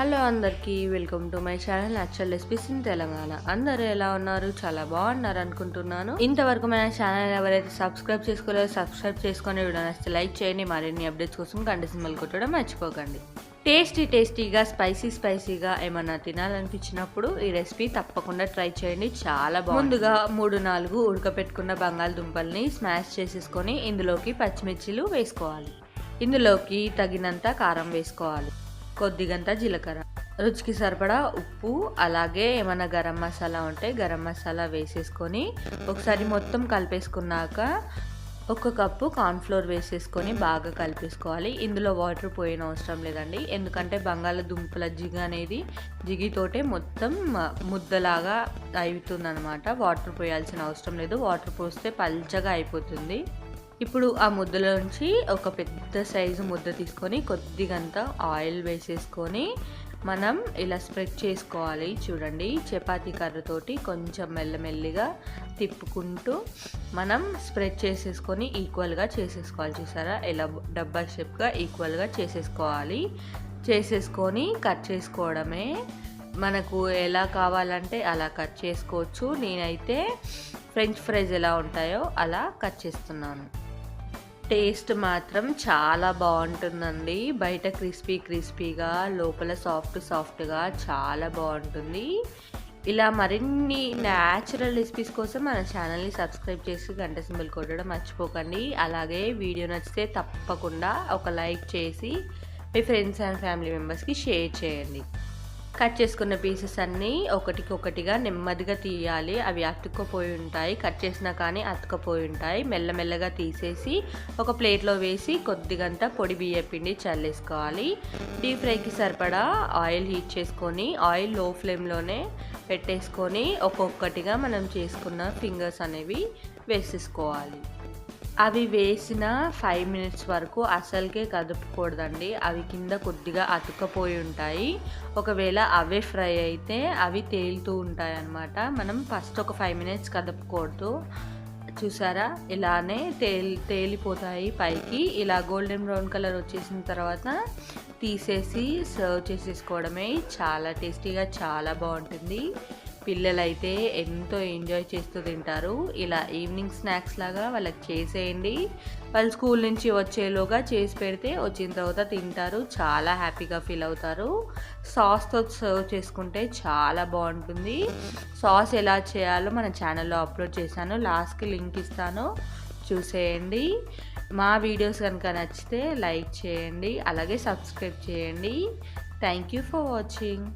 Hello అందరికీ welcome to my channel నచ్చల్ recipes in Telangana. అందరూ ఎలా ఉన్నారు? చాలా బాగున్నారు అనుకుంటున్నాను. ఇంతవరకు మన ఛానల్ ఎవరైతే సబ్స్క్రైబ్ చేసుకోలేదో సబ్స్క్రైబ్ చేసుకొని వీడియో నచ్చితే లైక్ చేయండి. మరిన్ని అప్డేట్స్ కోసం గంట సింబల్ కొట్టడం మర్చిపోకండి. టేస్టీ టేస్టీగా స్పైసీ స్పైసీగా ఏమన్నా తినాలనిపించినప్పుడు ఈ రెసిపీ తప్పకుండా ట్రై చేయండి. చాలా బాగుంది ముందుగా మూడు నాలుగు ఉడకపెట్టుకున్న బంగాళదుంపల్ని స్మాష్ చేసేసుకొని ఇందులోకి పచ్చిమిర్చిలు వేసుకోవాలి. ఇందులోకి తగినంత కారం వేసుకోవాలి. కొద్దిగంత జీలకర్ర. రుచికి సరిపడా ఉప్పు అలాగే ఏమైనా గరం మసాలా ఉంటే గరం మసాలా వేసేసుకొని ఒకసారి మొత్తం కలిపేసుకున్నాక ఒక కప్పు కార్న్ఫ్లోర్ వేసేసుకొని బాగా కలిపేసుకోవాలి. ఇందులో వాటర్ పోయిన అవసరం లేదండి. ఎందుకంటే బంగాళదుంపల జిగ అనేది జిగితోటే మొత్తం ముద్దలాగా అవుతుందన్నమాట వాటర్ పోయాల్సిన అవసరం లేదు. వాటర్ పోస్తే పల్చగా అయిపోతుంది. ఇప్పుడు ఆ ముద్దలోంచి ఒక పెద్ద సైజు ముద్ద తీసుకొని కొద్దిగంత ఆయిల్ వేసేసుకొని మనం ఇలా స్ప్రెడ్ చేసుకోవాలి. చూడండి చపాతీ కర్రతోటి కొంచెం మెల్లమెల్లిగా తిప్పుకుంటూ మనం స్ప్రెడ్ చేసేసుకొని ఈక్వల్గా చేసేసుకోవాలి. చూసారా? ఇలా డబ్బా షేప్గా ఈక్వల్గా చేసేసుకోవాలి. చేసేసుకొని కట్ చేసుకోవడమే మనకు ఎలా కావాలంటే అలా కట్ చేసుకోవచ్చు. నేనైతే ఫ్రెంచ్ ఫ్రైస్ ఎలా ఉంటాయో అలా కట్ చేస్తున్నాను. టేస్ట్ మాత్రం చాలా బాగుంటుందండి. బయట క్రిస్పీ క్రిస్పీగా లోపల సాఫ్ట్ సాఫ్ట్గా చాలా బాగుంటుంది. ఇలా మరిన్ని న్యాచురల్ రెసిపీస్ కోసం మన ఛానల్ని సబ్స్క్రైబ్ చేసి గంట సింబల్ కొట్టడం మర్చిపోకండి. అలాగే వీడియో నచ్చితే తప్పకుండా ఒక లైక్ చేసి మీ ఫ్రెండ్స్ అండ్ ఫ్యామిలీ మెంబర్స్కి షేర్ చేయండి. కట్ చేసుకున్న పీసెస్ అన్నీ ఒకటికి ఒకటిగా నెమ్మదిగా తీయాలి. అవి అతుక్కపోయి ఉంటాయి. కట్ చేసినా కానీ అతుకపోయి ఉంటాయి. మెల్లమెల్లగా తీసేసి ఒక ప్లేట్లో వేసి కొద్దిగంత పొడి బియ్య పిండి చల్లేసుకోవాలి. డీప్ ఫ్రైకి సరిపడా ఆయిల్ హీట్ చేసుకొని ఆయిల్లో ఫ్లేమ్లోనే పెట్టేసుకొని ఒక్కొక్కటిగా మనం చేసుకున్న ఫింగర్స్ అనేవి వేసేసుకోవాలి. అవి వేసిన ఫైవ్ మినిట్స్ వరకు అసలుకే కదుపుకూడదండి. అవి కింద కొద్దిగా అతుక్కపోయి ఉంటాయి. ఒకవేళ అవే ఫ్రై అయితే అవి తేలుతూ ఉంటాయి అన్నమాట మనం ఫస్ట్ ఒక ఫైవ్ మినిట్స్ కదపకూడదు చూసారా? ఇలానే తేలి తేలిపోతాయి పైకి. ఇలా గోల్డెన్ బ్రౌన్ కలర్ వచ్చేసిన తర్వాత తీసేసి సర్వ్ చేసేసుకోవడమే చాలా టేస్టీగా చాలా బాగుంటుంది. పిల్లలైతే ఎంతో ఎంజాయ్ చేస్తూ తింటారు. ఇలా ఈవినింగ్ స్నాక్స్ లాగా వాళ్ళకి చేసేయండి. వాళ్ళు స్కూల్ నుంచి వచ్చేలోగా చేసి పెడితే వచ్చిన తర్వాత తింటారు. చాలా హ్యాపీగా ఫీల్ అవుతారు. సాస్తో సర్వ్ చేసుకుంటే చాలా బాగుంటుంది. సాస్ ఎలా చేయాలో మన ఛానల్లో అప్లోడ్ చేశాను. లాస్ట్కి లింక్ ఇస్తాను. చూసేయండి. మా వీడియోస్ కనుక నచ్చితే లైక్ చేయండి. అలాగే సబ్స్క్రైబ్ చేయండి. Thank you for watching.